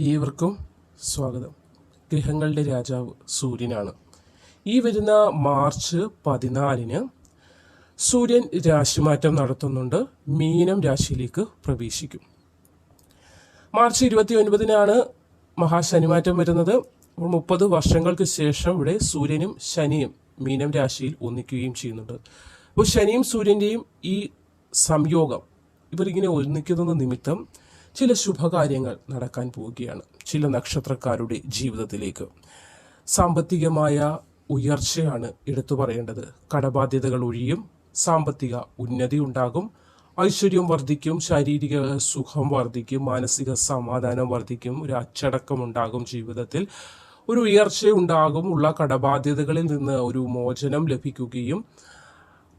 ഏവർക്കും സ്വാഗതം. ഗ്രഹങ്ങളുടെ രാജാവ് സൂര്യനാണ്. ഈ വരുന്ന മാർച്ച് പതിനാലിന് സൂര്യൻ രാശിമാറ്റം നടത്തുന്നുണ്ട്. മീനം രാശിയിലേക്ക് പ്രവേശിക്കും. മാർച്ച് ഇരുപത്തി ഒൻപതിനാണ് മഹാശനിമാറ്റം വരുന്നത്. മുപ്പത് വർഷങ്ങൾക്ക് ശേഷം ഇവിടെ സൂര്യനും ശനിയും മീനം രാശിയിൽ ഒന്നിക്കുകയും ചെയ്യുന്നുണ്ട്. അപ്പോൾ ശനിയും സൂര്യന്റെയും ഈ സംയോഗം ഇവരിങ്ങനെ ഒന്നിക്കുന്നത് നിമിത്തം ചില ശുഭകാര്യങ്ങൾ നടക്കാൻ പോവുകയാണ്. ചില നക്ഷത്രക്കാരുടെ ജീവിതത്തിലേക്ക്. സാമ്പത്തികമായ ഉയർച്ചയാണ് എടുത്തു പറയേണ്ടത്. കടബാധ്യതകൾ ഒഴിയും സാമ്പത്തിക ഉന്നതി ഉണ്ടാകും. ഐശ്വര്യം വർദ്ധിക്കും ശാരീരിക സുഖം വർദ്ധിക്കും മാനസിക സമാധാനം വർദ്ധിക്കും ഒരു അച്ചടക്കം ഉണ്ടാകും ജീവിതത്തിൽ. ഒരു ഉയർച്ച ഉണ്ടാകും ഉള്ള കടബാധ്യതകളിൽ നിന്ന് ഒരു മോചനം ലഭിക്കുകയും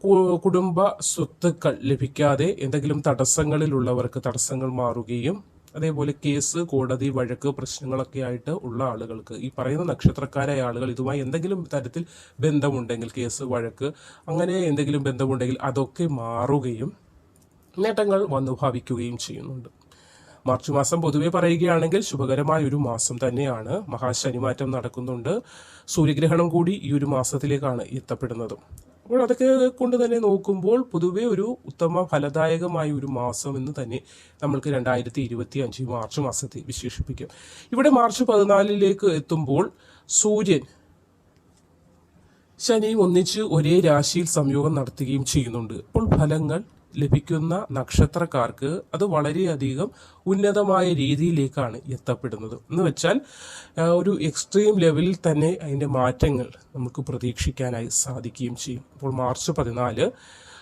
കുടുംബ സ്വത്തുക്കൾ ലഭിക്കാതെ എന്തെങ്കിലും തടസ്സങ്ങളിലുള്ളവർക്ക് തടസ്സങ്ങൾ മാറുകയും അതേപോലെ കേസ് കോടതി വഴക്ക് പ്രശ്നങ്ങളൊക്കെ ആയിട്ട് ഉള്ള ആളുകൾക്ക് ഈ പറയുന്ന നക്ഷത്രക്കാരായ ആളുകൾ ഇതുമായി എന്തെങ്കിലും തരത്തിൽ ബന്ധമുണ്ടെങ്കിൽ കേസ് വഴക്ക് അങ്ങനെ എന്തെങ്കിലും ബന്ധമുണ്ടെങ്കിൽ അതൊക്കെ മാറുകയും നേട്ടങ്ങൾ വന്നു ഭാവിക്കുകയും ചെയ്യുന്നുണ്ട്. മാർച്ച് മാസം പൊതുവെ പറയുകയാണെങ്കിൽ ശുഭകരമായ ഒരു മാസം തന്നെയാണ്. മഹാശനിമാറ്റം നടക്കുന്നുണ്ട്. സൂര്യഗ്രഹണം കൂടി ഈ ഒരു മാസത്തിലേക്കാണ് എത്തപ്പെടുന്നത്. അപ്പോൾ അതൊക്കെ കൊണ്ട് തന്നെ നോക്കുമ്പോൾ പൊതുവേ ഒരു ഉത്തമ ഫലദായകമായ ഒരു മാസം എന്ന് തന്നെ നമ്മൾക്ക് രണ്ടായിരത്തി ഇരുപത്തി അഞ്ച് മാർച്ച് മാസത്തെ വിശേഷിപ്പിക്കാം. ഇവിടെ മാർച്ച് പതിനാലിലേക്ക് എത്തുമ്പോൾ സൂര്യൻ ശനിയും ഒന്നിച്ച് ഒരേ രാശിയിൽ സംയോഗം നടത്തുകയും ചെയ്യുന്നുണ്ട്. അപ്പോൾ ഫലങ്ങൾ ലഭിക്കുന്ന നക്ഷത്രക്കാർക്ക് അത് വളരെയധികം ഉന്നതമായ രീതിയിലേക്കാണ് എത്തപ്പെടുന്നത്. എന്ന് വെച്ചാൽ ഒരു എക്സ്ട്രീം ലെവലിൽ തന്നെ അതിന്റെ മാറ്റങ്ങൾ നമുക്ക് പ്രതീക്ഷിക്കാനായി സാധിക്കുകയും ചെയ്യും. അപ്പോൾ മാർച്ച് പതിനാല്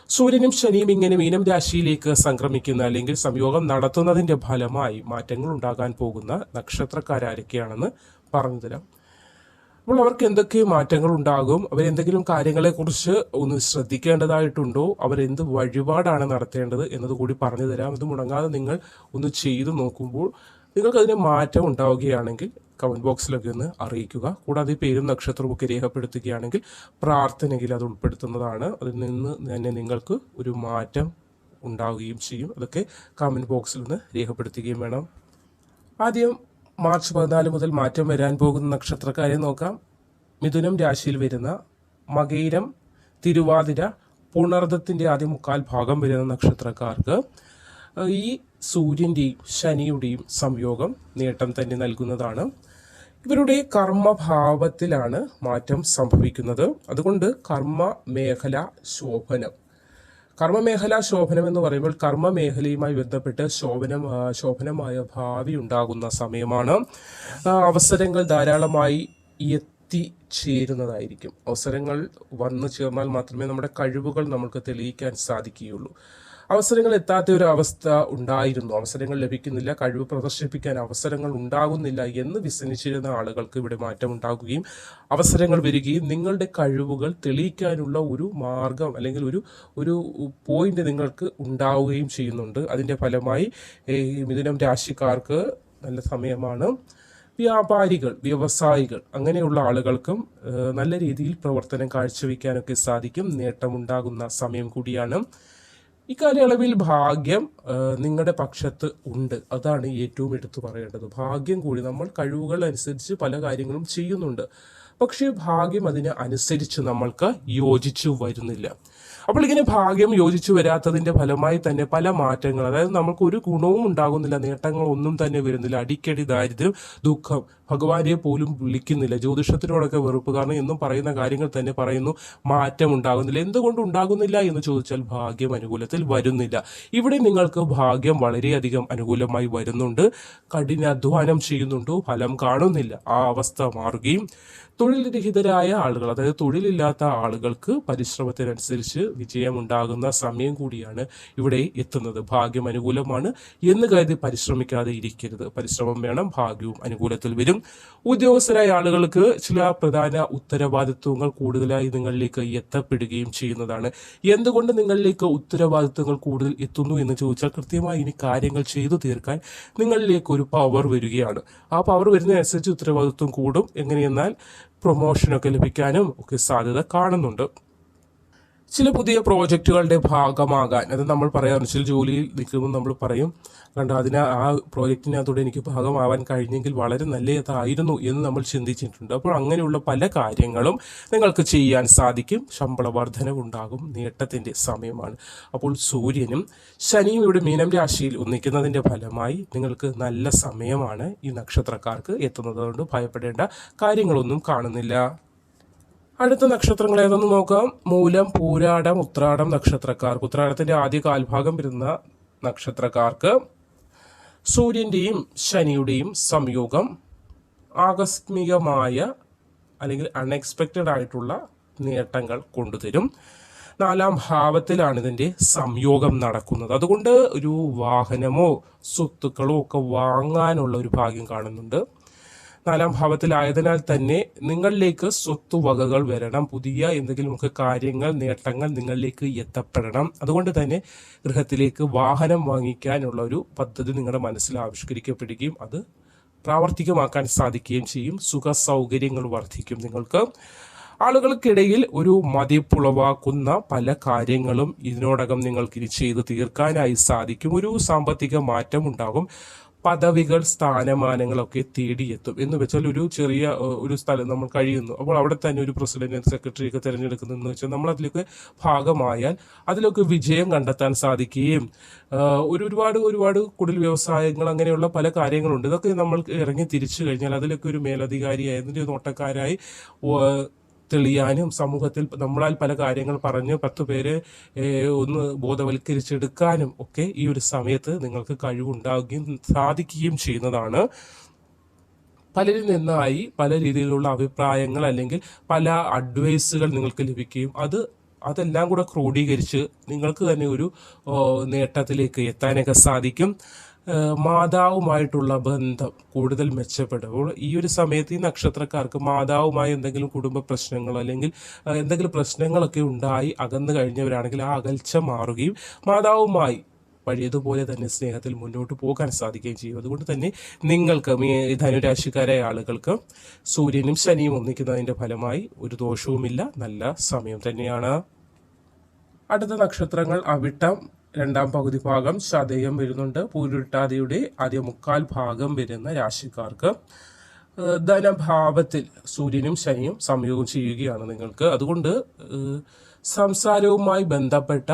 സൂര്യനും ശനിയും ഇങ്ങനെ മീനം രാശിയിലേക്ക് സംക്രമിക്കുന്ന അല്ലെങ്കിൽ സംയോഗം നടത്തുന്നതിന്റെ ഫലമായി മാറ്റങ്ങൾ ഉണ്ടാകാൻ പോകുന്ന നക്ഷത്രക്കാരൊക്കെയാണെന്ന് പറഞ്ഞു തരാം അപ്പോൾ അവർക്ക് എന്തൊക്കെ മാറ്റങ്ങൾ ഉണ്ടാകും? അവരെന്തെങ്കിലും കാര്യങ്ങളെക്കുറിച്ച് ഒന്ന് ശ്രദ്ധിക്കേണ്ടതായിട്ടുണ്ടോ? അവരെന്ത് വഴിപാടാണ് നടത്തേണ്ടത് എന്നത് കൂടി പറഞ്ഞു തരാം. ഇത് മുടങ്ങാതെ നിങ്ങൾ ഒന്ന് ചെയ്തു നോക്കുമ്പോൾ നിങ്ങൾക്ക് അതിന് മാറ്റം ഉണ്ടാവുകയാണെങ്കിൽ കമന്റ് ബോക്സിലൊക്കെ ഒന്ന് അറിയിക്കുക. കൂടാതെ പേരും നക്ഷത്രവും ഒക്കെ രേഖപ്പെടുത്തുകയാണെങ്കിൽ പ്രാർത്ഥനയിൽ അത് ഉൾപ്പെടുത്തുന്നതാണ്. അതിൽ നിന്ന് തന്നെ നിങ്ങൾക്ക് ഒരു മാറ്റം ഉണ്ടാവുകയും ചെയ്യും. അതൊക്കെ കമന്റ് ബോക്സിൽ നിന്ന് രേഖപ്പെടുത്തുകയും വേണം. ആദ്യം മാർച്ച് പതിനാല് മുതൽ മാറ്റം വരാൻ പോകുന്ന നക്ഷത്രക്കാരെ നോക്കാം. മിഥുനം രാശിയിൽ വരുന്ന മകയിരം തിരുവാതിര പുണർദ്ദത്തിന്റെ ആദ്യ മുക്കാൽ ഭാഗം വരുന്ന നക്ഷത്രക്കാർക്ക് ഈ സൂര്യന്റെയും ശനിയുടെയും സംയോഗം നേട്ടം തന്നെ നൽകുന്നതാണ്. ഇവരുടെ കർമ്മഭാവത്തിലാണ് മാറ്റം സംഭവിക്കുന്നത്. അതുകൊണ്ട് കർമ്മ മേഖല ശോഭനം. കർമ്മമേഖല ശോഭനം എന്ന് പറയുമ്പോൾ കർമ്മമേഖലയുമായി ബന്ധപ്പെട്ട് ശോഭനം ശോഭനമായ ഭാവി ഉണ്ടാകുന്ന സമയമാണ്. അവസരങ്ങൾ ധാരാളമായി എത്തിച്ചേരുന്നതായിരിക്കും. അവസരങ്ങൾ വന്നു ചേർന്നാൽ മാത്രമേ നമ്മുടെ കഴിവുകൾ നമുക്ക് തെളിയിക്കാൻ സാധിക്കുകയുള്ളൂ. അവസരങ്ങൾ എത്താത്ത ഒരു അവസ്ഥ ഉണ്ടായിരുന്നു. അവസരങ്ങൾ ലഭിക്കുന്നില്ല. കഴിവ് പ്രദർശിപ്പിക്കാൻ അവസരങ്ങൾ ഉണ്ടാകുന്നില്ല എന്ന് വിസനിച്ചിരുന്ന ആളുകൾക്ക് ഇവിടെ മാറ്റം ഉണ്ടാകുകയും അവസരങ്ങൾ വരികയും നിങ്ങളുടെ കഴിവുകൾ തെളിയിക്കാനുള്ള ഒരു മാർഗം അല്ലെങ്കിൽ ഒരു ഒരു പോയിന്റ് നിങ്ങൾക്ക് ഉണ്ടാവുകയും ചെയ്യുന്നുണ്ട്. അതിന്റെ ഫലമായി മിഥുനം രാശിക്കാർക്ക് നല്ല സമയമാണ്. വ്യാപാരികൾ വ്യവസായികൾ അങ്ങനെയുള്ള ആളുകൾക്കും നല്ല രീതിയിൽ പ്രവർത്തനം കാഴ്ചവെക്കാനൊക്കെ സാധിക്കും. നേട്ടമുണ്ടാകുന്ന സമയം കൂടിയാണ്. ഇക്കാലയളവിൽ ഭാഗ്യം നിങ്ങളുടെ പക്ഷത്ത് ഉണ്ട്. അതാണ് ഏറ്റവും എടുത്തു പറയേണ്ടത്. ഭാഗ്യം കൂടി നമ്മൾ കഴിവുകൾ അനുസരിച്ച് പല കാര്യങ്ങളും ചെയ്യുന്നുണ്ട്. പക്ഷേ ഭാഗ്യം അതിന് അനുസരിച്ച് നമ്മൾക്ക് യോജിച്ചു വരുന്നില്ല. അപ്പോൾ ഇങ്ങനെ ഭാഗ്യം യോജിച്ചു വരാത്തതിന്റെ ഫലമായി തന്നെ പല മാറ്റങ്ങൾ അതായത് നമുക്ക് ഒരു ഗുണവും ഉണ്ടാകുന്നില്ല നേട്ടങ്ങൾ ഒന്നും തന്നെ വരുന്നില്ല അടിക്കടി ദാരിദ്ര്യം ദുഃഖം ഭഗവാനെ പോലും വിളിക്കുന്നില്ല. ജ്യോതിഷത്തിനോടൊക്കെ വെറുപ്പ്. കാരണം എന്നും പറയുന്ന കാര്യങ്ങൾ തന്നെ പറയുന്നു. മാറ്റം ഉണ്ടാകുന്നില്ല എന്തുകൊണ്ട് ഉണ്ടാകുന്നില്ല എന്ന് ചോദിച്ചാൽ ഭാഗ്യം അനുകൂലത്തിൽ വരുന്നില്ല. ഇവിടെ നിങ്ങൾക്ക് ഭാഗ്യം വളരെയധികം അനുകൂലമായി വരുന്നുണ്ട്. കഠിനാധ്വാനം ചെയ്യുന്നുണ്ടോ? ഫലം കാണുന്നില്ല. ആ അവസ്ഥ മാറുകയും തൊഴിൽരഹിതരായ ആളുകൾ അതായത് തൊഴിലില്ലാത്ത ആളുകൾക്ക് പരിശ്രമത്തിനനുസരിച്ച് വിജയം ഉണ്ടാകുന്ന സമയം കൂടിയാണ് ഇവിടെ എത്തുന്നത്. ഭാഗ്യം അനുകൂലമാണ് എന്ന് കരുതി പരിശ്രമിക്കാതെ ഇരിക്കരുത്. പരിശ്രമം വേണം ഭാഗ്യവും അനുകൂലത്തിൽ വരും. ഉദ്യോഗസ്ഥരായ ആളുകൾക്ക് ചില പ്രധാന ഉത്തരവാദിത്വങ്ങൾ കൂടുതലായി നിങ്ങളിലേക്ക് എത്തപ്പെടുകയും ചെയ്യുന്നതാണ്. എന്തുകൊണ്ട് നിങ്ങളിലേക്ക് ഉത്തരവാദിത്വങ്ങൾ കൂടുതൽ എത്തുന്നു എന്ന് ചോദിച്ചാൽ കൃത്യമായി ഇനി കാര്യങ്ങൾ ചെയ്തു തീർക്കാൻ നിങ്ങളിലേക്ക് ഒരു പവർ വരികയാണ്. ആ പവർ വരുന്നതനുസരിച്ച് ഉത്തരവാദിത്വം കൂടും. എങ്ങനെയെന്നാൽ പ്രൊമോഷനൊക്കെ ലഭിക്കാനും ഒക്കെ സാധ്യത കാണുന്നുണ്ട്. ചില പുതിയ പ്രോജക്റ്റുകളുടെ ഭാഗമാകാൻ അത് നമ്മൾ പറയാറുണ്ട് ചില ജോലിയിൽ നിൽക്കുമ്പോൾ നമ്മൾ പറയും കണ്ട അതിന് ആ പ്രോജക്റ്റിനകത്തൂടെ എനിക്ക് ഭാഗമാവാൻ കഴിഞ്ഞെങ്കിൽ വളരെ നല്ലതായിരുന്നു എന്ന് നമ്മൾ ചിന്തിച്ചിട്ടുണ്ട്. അപ്പോൾ അങ്ങനെയുള്ള പല കാര്യങ്ങളും നിങ്ങൾക്ക് ചെയ്യാൻ സാധിക്കും. ശമ്പള വർധനവുണ്ടാകും. നേട്ടത്തിന്റെ സമയമാണ്. അപ്പോൾ സൂര്യനും ശനിയും ഇവിടെ മീനം രാശിയിൽ ഒന്നിക്കുന്നതിന്റെ ഫലമായി നിങ്ങൾക്ക് നല്ല സമയമാണ് ഈ നക്ഷത്രക്കാർക്ക് എത്തുന്നത്. കൊണ്ട് ഭയപ്പെടേണ്ട കാര്യങ്ങളൊന്നും കാണുന്നില്ല. അടുത്ത നക്ഷത്രങ്ങൾ ഏതെന്ന് നോക്കാം? മൂലം പൂരാടം ഉത്രാടം നക്ഷത്രക്കാർക്ക് ഉത്രാടത്തിന്റെ ആദ്യ കാൽഭാഗം വരുന്ന നക്ഷത്രക്കാർക്ക് സൂര്യന്റെയും ശനിയുടെയും സംയോഗം ആകസ്മികമായ അല്ലെങ്കിൽ അൺഎക്സ്പെക്റ്റഡ് ആയിട്ടുള്ള നേട്ടങ്ങൾ കൊണ്ടുതരും. നാലാം ഭാവത്തിലാണ് ഇതിന്റെ സംയോഗം നടക്കുന്നത്. അതുകൊണ്ട് ഒരു വാഹനമോ സ്വത്തുക്കളോ ഒക്കെ വാങ്ങാനുള്ള ഒരു ഭാഗ്യം കാണുന്നുണ്ട്. നാലാം ഭാവത്തിലായതിനാൽ തന്നെ നിങ്ങളിലേക്ക് സ്വത്തുവകകൾ വരണം. പുതിയ എന്തെങ്കിലുമൊക്കെ കാര്യങ്ങൾ നേട്ടങ്ങൾ നിങ്ങളിലേക്ക് എത്തപ്പെടണം. അതുകൊണ്ട് തന്നെ ഗൃഹത്തിലേക്ക് വാഹനം വാങ്ങിക്കാനുള്ള ഒരു പദ്ധതി നിങ്ങളുടെ മനസ്സിൽ ആവിഷ്കരിക്കപ്പെടുകയും അത് പ്രാവർത്തികമാക്കാൻ സാധിക്കുകയും ചെയ്യും. സുഖ സൗകര്യങ്ങൾ വർദ്ധിക്കും നിങ്ങൾക്ക്. ആളുകൾക്കിടയിൽ ഒരു മതിപ്പുളവാക്കുന്ന പല കാര്യങ്ങളും ഇതിനോടകം നിങ്ങൾക്ക് ഇനി ചെയ്ത് തീർക്കാനായി സാധിക്കും. ഒരു സാമ്പത്തിക മാറ്റം ഉണ്ടാകും പദവികൾ സ്ഥാനമാനങ്ങളൊക്കെ തേടിയെത്തും എന്ന് വെച്ചാൽ ഒരു ചെറിയ ഒരു സ്ഥലം നമ്മൾ കഴിയുന്നു. അപ്പോൾ അവിടെ തന്നെ ഒരു പ്രസിഡന്റ് സെക്രട്ടറി ഒക്കെ തിരഞ്ഞെടുക്കുന്നു എന്ന് വെച്ചാൽ നമ്മൾ അതിലൊക്കെ ഭാഗമായാൽ അതിലൊക്കെ വിജയം കണ്ടെത്താൻ സാധിക്കുകയും ഒരു ഒരുപാട് ഒരുപാട് കുടിൽ വ്യവസായങ്ങൾ അങ്ങനെയുള്ള പല കാര്യങ്ങളുണ്ട്. ഇതൊക്കെ നമ്മൾ ഇറങ്ങി തിരിച്ചു കഴിഞ്ഞാൽ അതിലൊക്കെ ഒരു മേലധികാരിയായി അതിന്റെ നോട്ടക്കാരായി തെളിയാനും സമൂഹത്തിൽ നമ്മളാൽ പല കാര്യങ്ങൾ പറഞ്ഞ് പത്ത് പേരെ ഒന്ന് ബോധവൽക്കരിച്ചെടുക്കാനും ഒക്കെ ഈ ഒരു സമയത്ത് നിങ്ങൾക്ക് കഴിവുണ്ടാകുകയും സാധിക്കുകയും ചെയ്യുന്നതാണ്. പലരിൽ നിന്നായി പല രീതിയിലുള്ള അഭിപ്രായങ്ങൾ അല്ലെങ്കിൽ പല അഡ്വൈസുകൾ നിങ്ങൾക്ക് ലഭിക്കുകയും അത് അതെല്ലാം കൂടെ ക്രോഡീകരിച്ച് നിങ്ങൾക്ക് തന്നെ ഒരു നേട്ടത്തിലേക്ക് എത്താനൊക്കെ സാധിക്കും. മാതാവുമായിട്ടുള്ള ബന്ധം കൂടുതൽ മെച്ചപ്പെടുമ്പോൾ ഈ ഒരു സമയത്ത് ഈ നക്ഷത്രക്കാർക്ക് മാതാവുമായി എന്തെങ്കിലും കുടുംബ പ്രശ്നങ്ങൾ അല്ലെങ്കിൽ എന്തെങ്കിലും പ്രശ്നങ്ങളൊക്കെ ഉണ്ടായി അകന്നു കഴിഞ്ഞവരാണെങ്കിൽ ആ അകൽച്ച മാറുകയും മാതാവുമായി പഴയതുപോലെ തന്നെ സ്നേഹത്തിൽ മുന്നോട്ട് പോകാൻ സാധിക്കുകയും ചെയ്യും. അതുകൊണ്ട് തന്നെ നിങ്ങൾക്ക് ധനുരാശിക്കാരായ ആളുകൾക്ക് സൂര്യനും ശനിയും ഒന്നിക്കുന്നതിന്റെ ഫലമായി ഒരു ദോഷവുമില്ല. നല്ല സമയം തന്നെയാണ്. അടുത്ത നക്ഷത്രങ്ങൾ അവിട്ടം രണ്ടാം പകുതി ഭാഗം ശതയം വരുന്നുണ്ട്. പൂരുട്ടാതിയുടെ ആദ്യ മുക്കാൽ ഭാഗം വരുന്ന രാശിക്കാർക്ക് ധനഭാവത്തിൽ സൂര്യനും ശനിയും സംയോഗം ചെയ്യുകയാണ് നിങ്ങൾക്ക്. അതുകൊണ്ട് സംസാരവുമായി ബന്ധപ്പെട്ട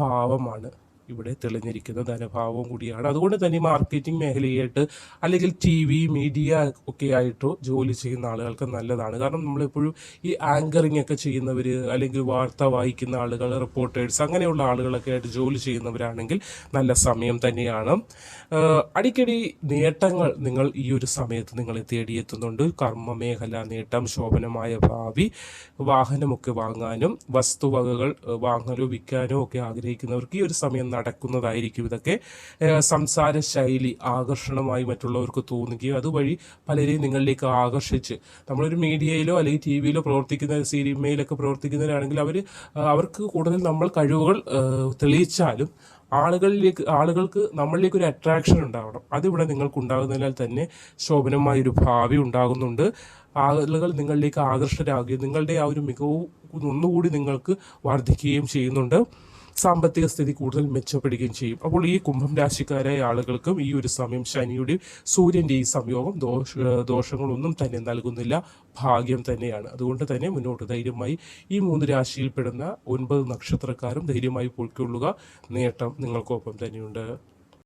ഭാവമാണ്. ഇവിടെ തെളിഞ്ഞിരിക്കുന്ന ധനഭാവം കൂടിയാണ്. അതുകൊണ്ട് തന്നെ മാർക്കറ്റിംഗ് മേഖലയായിട്ട് അല്ലെങ്കിൽ ടി വി മീഡിയ ഒക്കെ ആയിട്ടോ ജോലി ചെയ്യുന്ന ആളുകൾക്ക് നല്ലതാണ്. കാരണം നമ്മളെപ്പോഴും ഈ ആങ്കറിംഗ് ഒക്കെ ചെയ്യുന്നവർ അല്ലെങ്കിൽ വാർത്ത വായിക്കുന്ന ആളുകൾ റിപ്പോർട്ടേഴ്സ് അങ്ങനെയുള്ള ആളുകളൊക്കെ ആയിട്ട് ജോലി ചെയ്യുന്നവരാണെങ്കിൽ നല്ല സമയം തന്നെയാണ്. അടിക്കടി നേട്ടങ്ങൾ നിങ്ങൾ ഈ ഒരു സമയത്ത് നിങ്ങളെ തേടിയെത്തുന്നുണ്ട്. കർമ്മ മേഖല നേട്ടം ശോഭനമായ ഭാവി വാഹനമൊക്കെ വാങ്ങാനും വസ്തുവകകൾ വാങ്ങാനോ വിൽക്കാനോ ഒക്കെ ആഗ്രഹിക്കുന്നവർക്ക് ഈ ഒരു സമയം നടക്കുന്നതായിരിക്കും ഇതൊക്കെ. സംസാര ശൈലി ആകർഷണമായി മറ്റുള്ളവർക്ക് തോന്നുകയും അതുവഴി പലരെയും നിങ്ങളിലേക്ക് ആകർഷിച്ച് നമ്മളൊരു മീഡിയയിലോ അല്ലെങ്കിൽ ടി വിയിലോ പ്രവർത്തിക്കുന്ന സിനിമയിലൊക്കെ പ്രവർത്തിക്കുന്നവരാണെങ്കിൽ അവർ അവർക്ക് കൂടുതൽ നമ്മൾ കഴിവുകൾ തെളിയിച്ചാലും ആളുകളിലേക്ക് ആളുകൾക്ക് നമ്മളിലേക്ക് ഒരു അട്രാക്ഷൻ ഉണ്ടാവണം. അതിവിടെ നിങ്ങൾക്ക് ഉണ്ടാകുന്നതിനാൽ തന്നെ ശോഭനമായ ഒരു ഭാവി ഉണ്ടാകുന്നുണ്ട്. ആളുകൾ നിങ്ങളിലേക്ക് ആകർഷകരാകുകയും നിങ്ങളുടെ ആ ഒരു മികവ് ഒന്നുകൂടി നിങ്ങൾക്ക് വർദ്ധിക്കുകയും ചെയ്യുന്നുണ്ട്. സാമ്പത്തിക സ്ഥിതി കൂടുതൽ മെച്ചപ്പെടുകയും ചെയ്യും. അപ്പോൾ ഈ കുംഭം രാശിക്കാരായ ആളുകൾക്കും ഈ ഒരു സമയം ശനിയുടെയും സൂര്യന്റെ ഈ സംയോഗം ദോഷ ദോഷങ്ങളൊന്നും തന്നെ നൽകുന്നില്ല. ഭാഗ്യം തന്നെയാണ്. അതുകൊണ്ട് തന്നെ മുന്നോട്ട് ധൈര്യമായി ഈ മൂന്ന് രാശിയിൽപ്പെടുന്ന ഒൻപത് നക്ഷത്രക്കാരും ധൈര്യമായി പൊയ്ക്കൊള്ളുക. നേട്ടം നിങ്ങൾക്കൊപ്പം തന്നെയുണ്ട്.